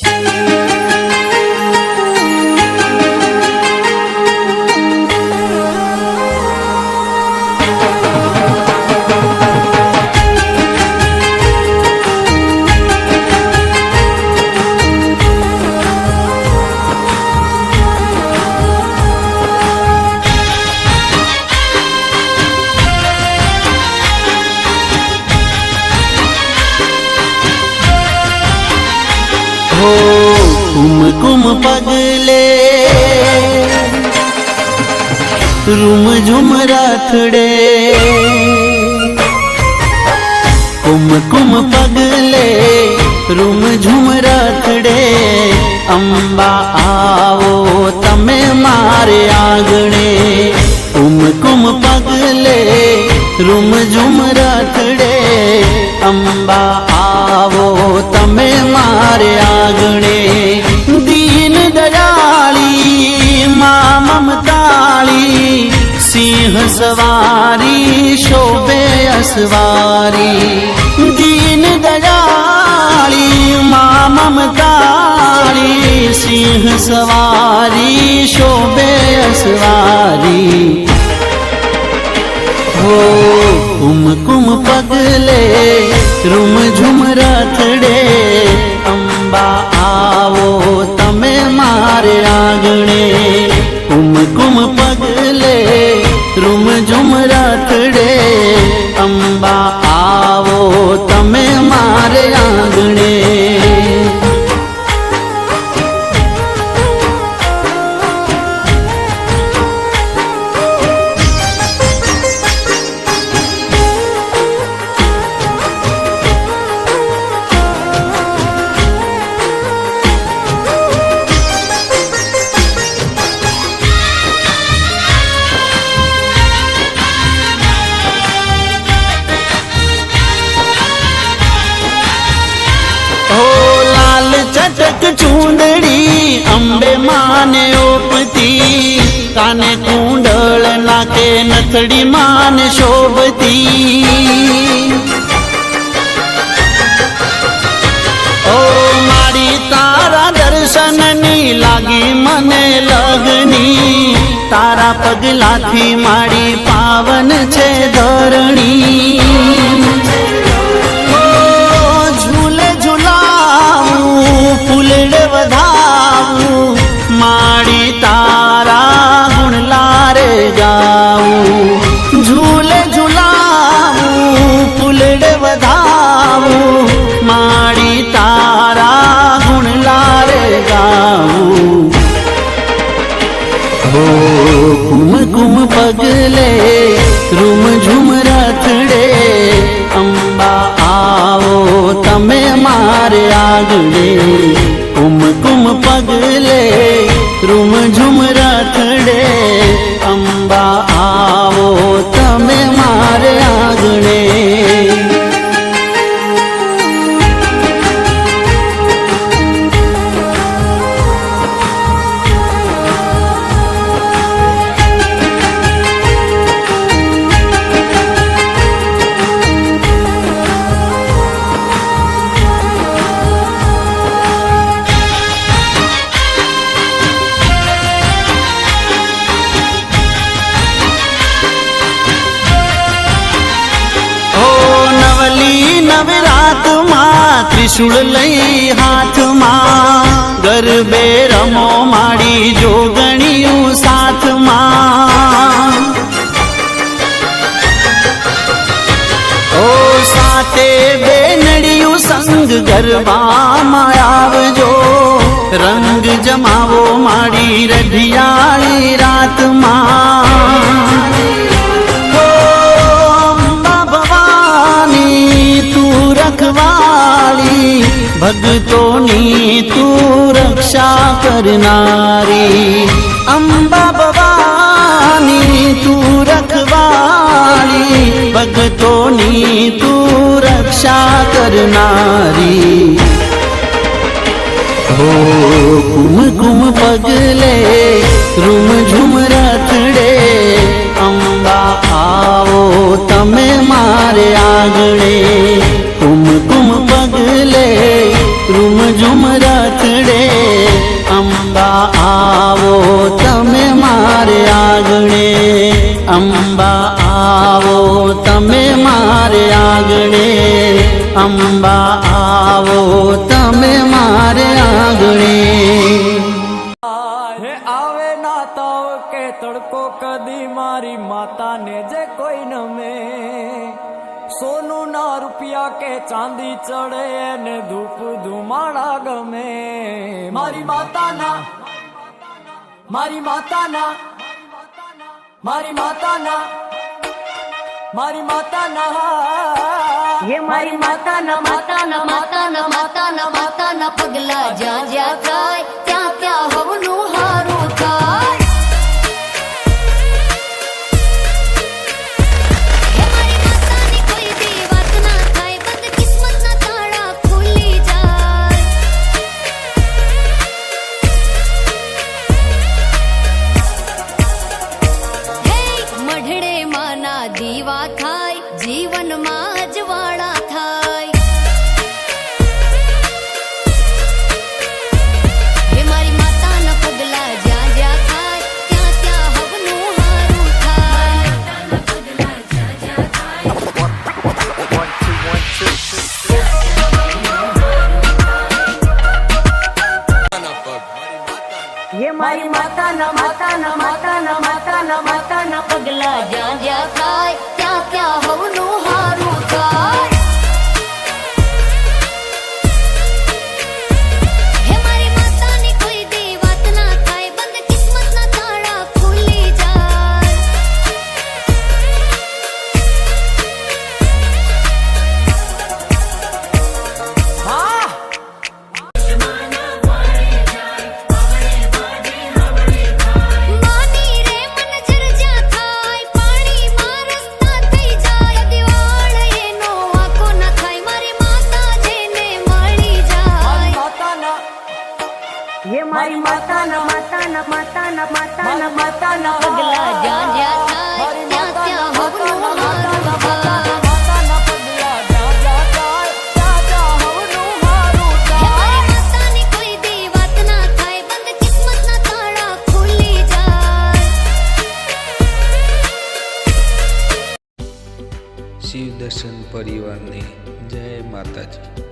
હો કુમકુમ પગલે રૂમ ઝુમ રાથડે કુમકુમ પગલે રૂમ ઝુમ રાથડે અંબા આવો તમે મારે આંગણે કુમ પગલે રૂમ ઝુમ રાથડે અંબા સિંહ સવારી શોભે અસવારી દીન દયાળી મા મમતાળી સિંહ સવારી શોભે અસવારી હો કુમકુમ પગલે રૂમ ઝુમ રથડે અંબા આવો તમે મારે આંગણે કુમ પગલે ચટક ચૂંદડી અંબે માને ઓપતી કાને કુંડળ નાકે નથડી માને શોભતી. ઓ મારી તારા દર્શનની લાગી મને લગની. તારા પગલાથી મારી પાવન છે ધરણી. વધાવું માડી તારા ગુણ લારે ગાવું. હો કુમ કુમ પગલે રૂમ ઝુમ રથડે અંબા આવો, તમે મારે આગળે કુમ કુમ પગલે રૂમ ઝુમ રાથડે ત્રિશુળ લઈ હાથમાં, ગરબે રમો માડી જોગણિયું સાથમાં. ઓ સાતે બેનડિયું સંગ ગરબામાં આવજો, રંગ જમાવો માડી રઢિયાળી રાતમાં. રક્ષા કરનારી અંબા ભવાની તું રખવાળી ભગતોની તું રક્ષા કરનારી હો કુમ કુમ પગલે રૂમ ઝુમ રથડે અંબા આવો તમે મારે આગળે અંબા આવો, તમે મારે આગણે. અંબા આવો, તમે મારે આગણે. હે આવે ના તો કે તડકો કદી મારી માતાને જે કોઈ નમે. સોનું ના રૂપિયા કે ચાંદી ચડે ને ધૂપ ધુમાડા ગમે. મારી માતાના મારી માતાના. મારી માતાના મારી માતાના હે મારી માતાના માતાના માતાના માતાના માતાના પગલા જ્યાં જ્યાં થાય ત્યાં ત્યાં હવનું હારું હે મારી માતાના માતાના માતાના માતાના માતાના પગલા જ્યાં જ્યાં થાય, ત્યાં ત્યાં હવનું હારું થાય. હે મારી માતાના માતાના માતાના માતાના માતાના પગલા જ્યાં જ્યાં થાય ત્યાં ત્યાં હવનું હારું થાય માતાના પગલા જ્યાં જ્યાં થાય ત્યાં ત્યાં હવનું હારું. હે થાય મારી માતાની કોઈ દી વાત ના થાય બંધ કિસ્મતના તાળા ખુલી જાય. શિવ દર્શન પરિવારને જય માતાજી.